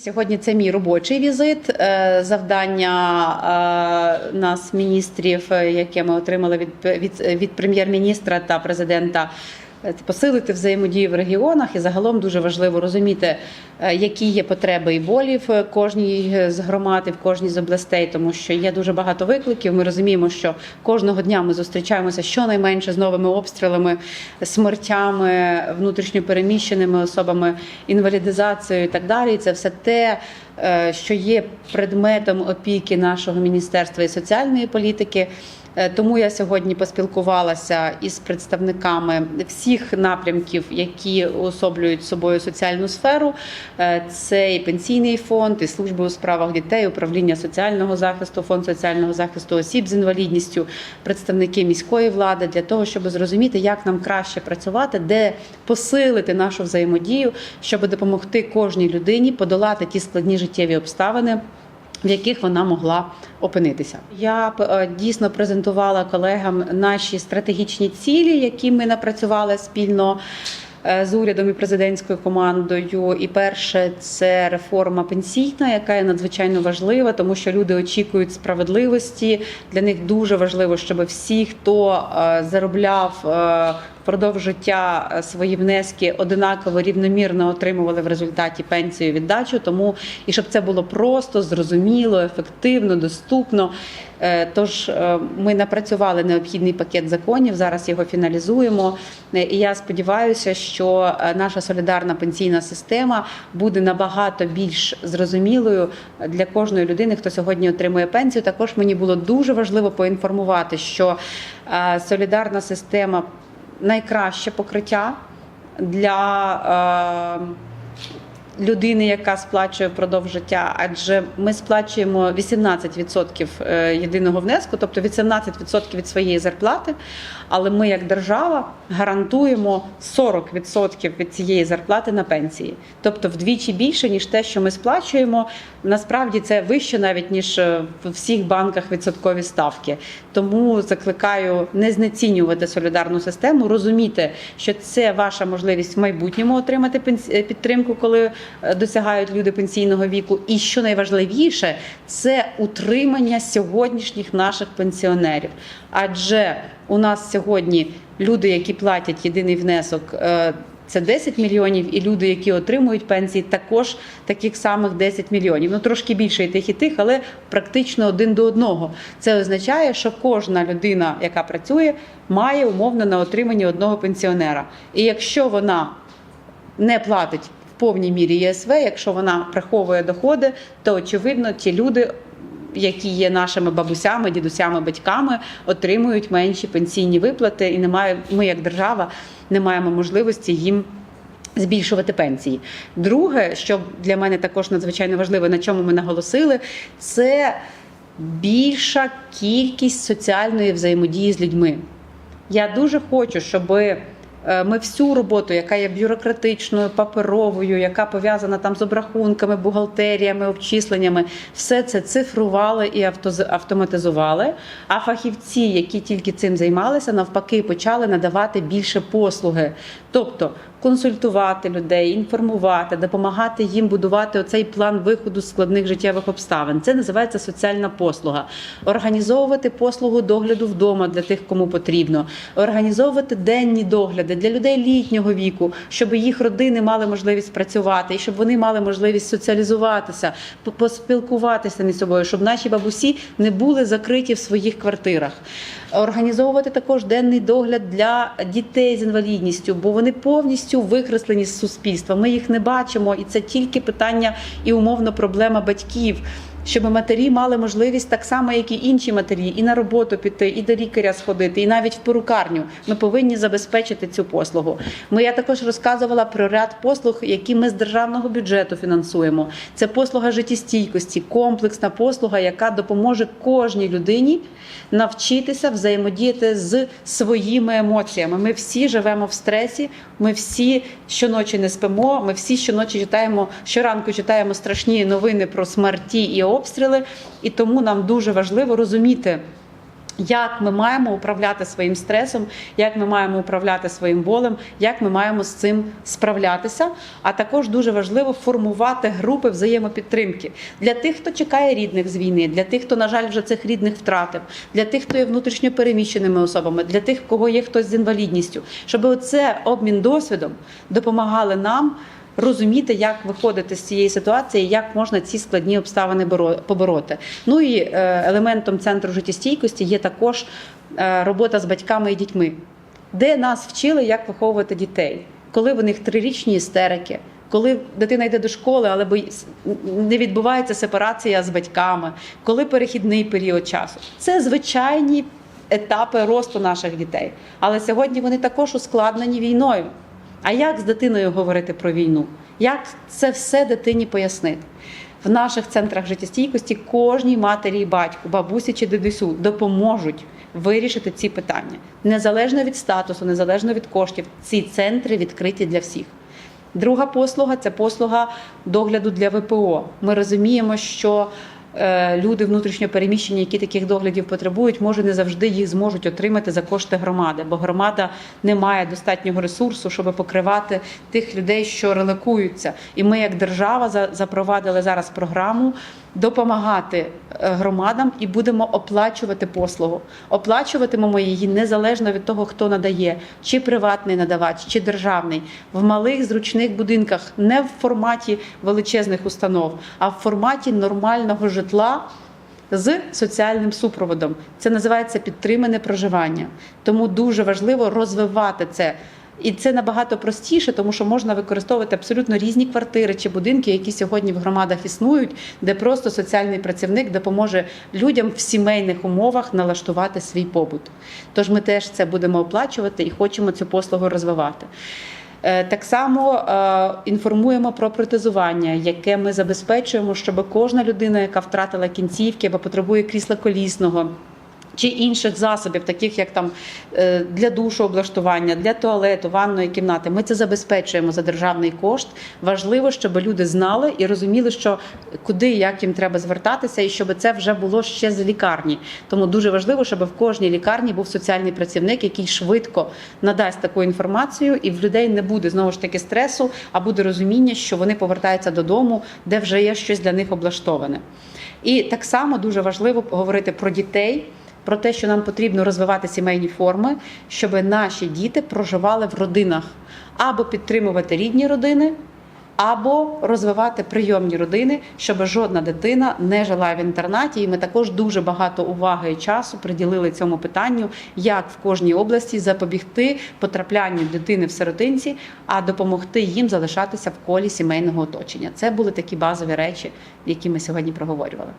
Сьогодні це мій робочий візит. Е, Завдання е, нас, міністрів, е, яке ми отримали від, від, від прем'єр-міністра та президента. Е, Посилити взаємодію в регіонах і загалом дуже важливо розуміти, е, які є потреби і болі в кожній з громад і в кожній з областей, тому що є дуже багато викликів. Ми розуміємо, що кожного дня ми зустрічаємося щонайменше з новими обстрілами, смертями, внутрішньопереміщеними особами, інвалідизацією і так далі. І це все те, е, що є предметом опіки нашого міністерства і соціальної політики. Е, Тому я сьогодні поспілкувалася із представниками всіх напрямків, які уособлюють собою соціальну сферу. Е, Це і пенсійний фонд, і служби у справах дітей, управління соціального захисту, фонд соціального захисту осіб з інвалідністю, представники міської влади для того, щоб зрозуміти, як нам краще працювати, де посилити нашу взаємодію, щоб допомогти кожній людині подолати ті складні життєві обставини в яких вона могла опинитися. Я е, дійсно презентувала колегам наші стратегічні цілі, які ми напрацювали спільно. е, З урядом і президентською командою, і перше це реформа пенсійна, яка є надзвичайно важлива, тому що люди очікують справедливості. Для них дуже важливо, щоб всі, хто е, заробляв впродовж життя е, свої внески одинаково рівномірно отримували в результаті пенсію віддачу. Тому і щоб це було просто, зрозуміло, ефективно, доступно. Е, Тож е, ми напрацювали необхідний пакет законів. Зараз його фіналізуємо. І я сподіваюся, що наша солідарна пенсійна система буде набагато більш зрозумілою для кожної людини, хто сьогодні отримує пенсію. Також мені було дуже важливо поінформувати, що солідарна система найкраще покриття для. е, людини, яка сплачує впродовж життя, адже ми сплачуємо 18% е, єдиного внеску, тобто 18% від своєї зарплати. Але ми, як держава, гарантуємо 40% від цієї зарплати на пенсії, тобто вдвічі більше ніж те, що ми сплачуємо. Насправді це вище навіть ніж е, в всіх банках відсоткові ставки. Тому закликаю не знецінювати солідарну систему, розуміти, що це ваша можливість в майбутньому отримати підтримку, коли досягають люди пенсійного віку. І що найважливіше, це утримання сьогоднішніх наших пенсіонерів. Адже у нас сьогодні люди, які платять єдиний внесок. е, Це 10 мільйонів, і люди, які отримують пенсії, також таких самих 10 мільйонів. Ну трошки більше і тих, і тих, але практично один до одного. Це означає, що кожна людина, яка працює, має умовно на отриманні одного пенсіонера. І якщо вона не платить повній мірі ЄСВ, якщо вона приховує доходи, то очевидно ті люди. Які є нашими бабусями, дідусями, батьками, отримують менші пенсійні виплати, і немає. Ми, як держава, не маємо можливості їм збільшувати пенсії. Друге, що для мене також надзвичайно важливо, на чому ми наголосили, це більша кількість соціальної взаємодії з людьми. Я дуже хочу, щоб ми всю роботу, яка є бюрократичною, паперовою, яка пов'язана там з обрахунками, бухгалтеріями, обчисленнями, все це цифрували і автоматизували. А фахівці, які тільки цим займалися, навпаки, почали надавати більше послуги, тобто консультувати людей, інформувати, допомагати їм будувати оцей план виходу з складних життєвих обставин. Це називається соціальна послуга. Організовувати послугу догляду вдома для тих, кому потрібно, організовувати денні догляди для людей літнього віку, щоб їх родини мали можливість працювати і щоб вони мали можливість соціалізуватися, поспілкуватися між собою, щоб наші бабусі не були закриті в своїх квартирах. Організовувати також денний догляд для дітей з інвалідністю, бо вони повністю викреслені з суспільства. Ми їх не бачимо, і це тільки питання і умовно проблема батьків. Щоб матері мали можливість так само, як і інші матері, і на роботу піти, і до лікаря сходити, і навіть в перукарню. Ми повинні забезпечити цю послугу. Ми я також розказувала про ряд послуг, які ми з державного бюджету фінансуємо. Це послуга життєстійкості, комплексна послуга, яка допоможе кожній людині навчитися взаємодіяти з своїми емоціями. Ми всі живемо в стресі, ми всі щоночі не спимо. Ми всі щоночі читаємо щоранку читаємо страшні новини про смерті і обстріли. І тому нам дуже важливо розуміти. Як ми маємо управляти своїм стресом, як ми маємо управляти своїм болем, як ми маємо з цим справлятися. А також дуже важливо формувати групи взаємопідтримки для тих, хто чекає рідних з війни, для тих, хто, на жаль, вже цих рідних втратив, для тих, хто є внутрішньо переміщеними особами, для тих, кого є хтось з інвалідністю, щоб оце обмін досвідом допомагали нам. Розуміти, як виходити з цієї ситуації, як можна ці складні обставини боро- побороти. Ну і е, елементом центру життєстійкості є також е, робота з батьками і дітьми, де нас вчили, як виховувати дітей, коли в них трирічні істерики. Коли дитина йде до школи, але не відбувається сепарація з батьками, коли перехідний період часу, це звичайні етапи росту наших дітей. Але сьогодні вони також ускладнені війною. А як з дитиною говорити про війну? Як це все дитині пояснити? В наших центрах життєстійкості кожній матері і батьку, бабусі чи дідусю допоможуть вирішити ці питання незалежно від статусу, незалежно від коштів. Ці центри відкриті для всіх. Друга послуга це послуга догляду для ВПО. Ми розуміємо, що люди внутрішньо переміщені, які таких доглядів потребують, може не завжди їх зможуть отримати за кошти громади, бо громада не має достатнього ресурсу, щоб покривати тих людей, що релокуються. І ми, як держава, за- запровадили зараз програму допомагати е, громадам і будемо оплачувати послугу. Оплачуватимемо її незалежно від того, хто надає, чи приватний надавач, чи державний, в малих зручних будинках, не в форматі величезних установ, а в форматі нормального житла. З соціальним супроводом це називається підтримане проживання. Тому дуже важливо розвивати це. І це набагато простіше, тому що можна використовувати абсолютно різні квартири чи будинки, які сьогодні в громадах існують, де просто соціальний працівник допоможе людям в сімейних умовах налаштувати свій побут. Тож ми теж це будемо оплачувати і хочемо цю послугу розвивати. Е, Так само е, інформуємо про протезування, яке ми забезпечуємо, щоб кожна людина, яка втратила кінцівки або потребує крісла колісного. Чи інших засобів, таких як там е, для душу облаштування, для туалету, ванної кімнати, ми це забезпечуємо за державний кошт. Важливо, щоб люди знали і розуміли, що куди як їм треба звертатися, і щоб це вже було ще з лікарні. Тому дуже важливо, щоб в кожній лікарні був соціальний працівник, який швидко надасть таку інформацію, і в людей не буде знову ж таки стресу, а буде розуміння, що вони повертаються додому, де вже є щось для них облаштоване. І так само дуже важливо говорити про дітей. Про те, що нам потрібно розвивати сімейні форми, щоб наші діти проживали в родинах, або підтримувати рідні родини, або розвивати прийомні родини, щоб жодна дитина не жила в інтернаті. І ми також дуже багато уваги і часу приділили цьому питанню, як в кожній області запобігти потраплянню дитини в сиротинці, а допомогти їм залишатися в колі сімейного оточення. Це були такі базові речі, які ми сьогодні проговорювали.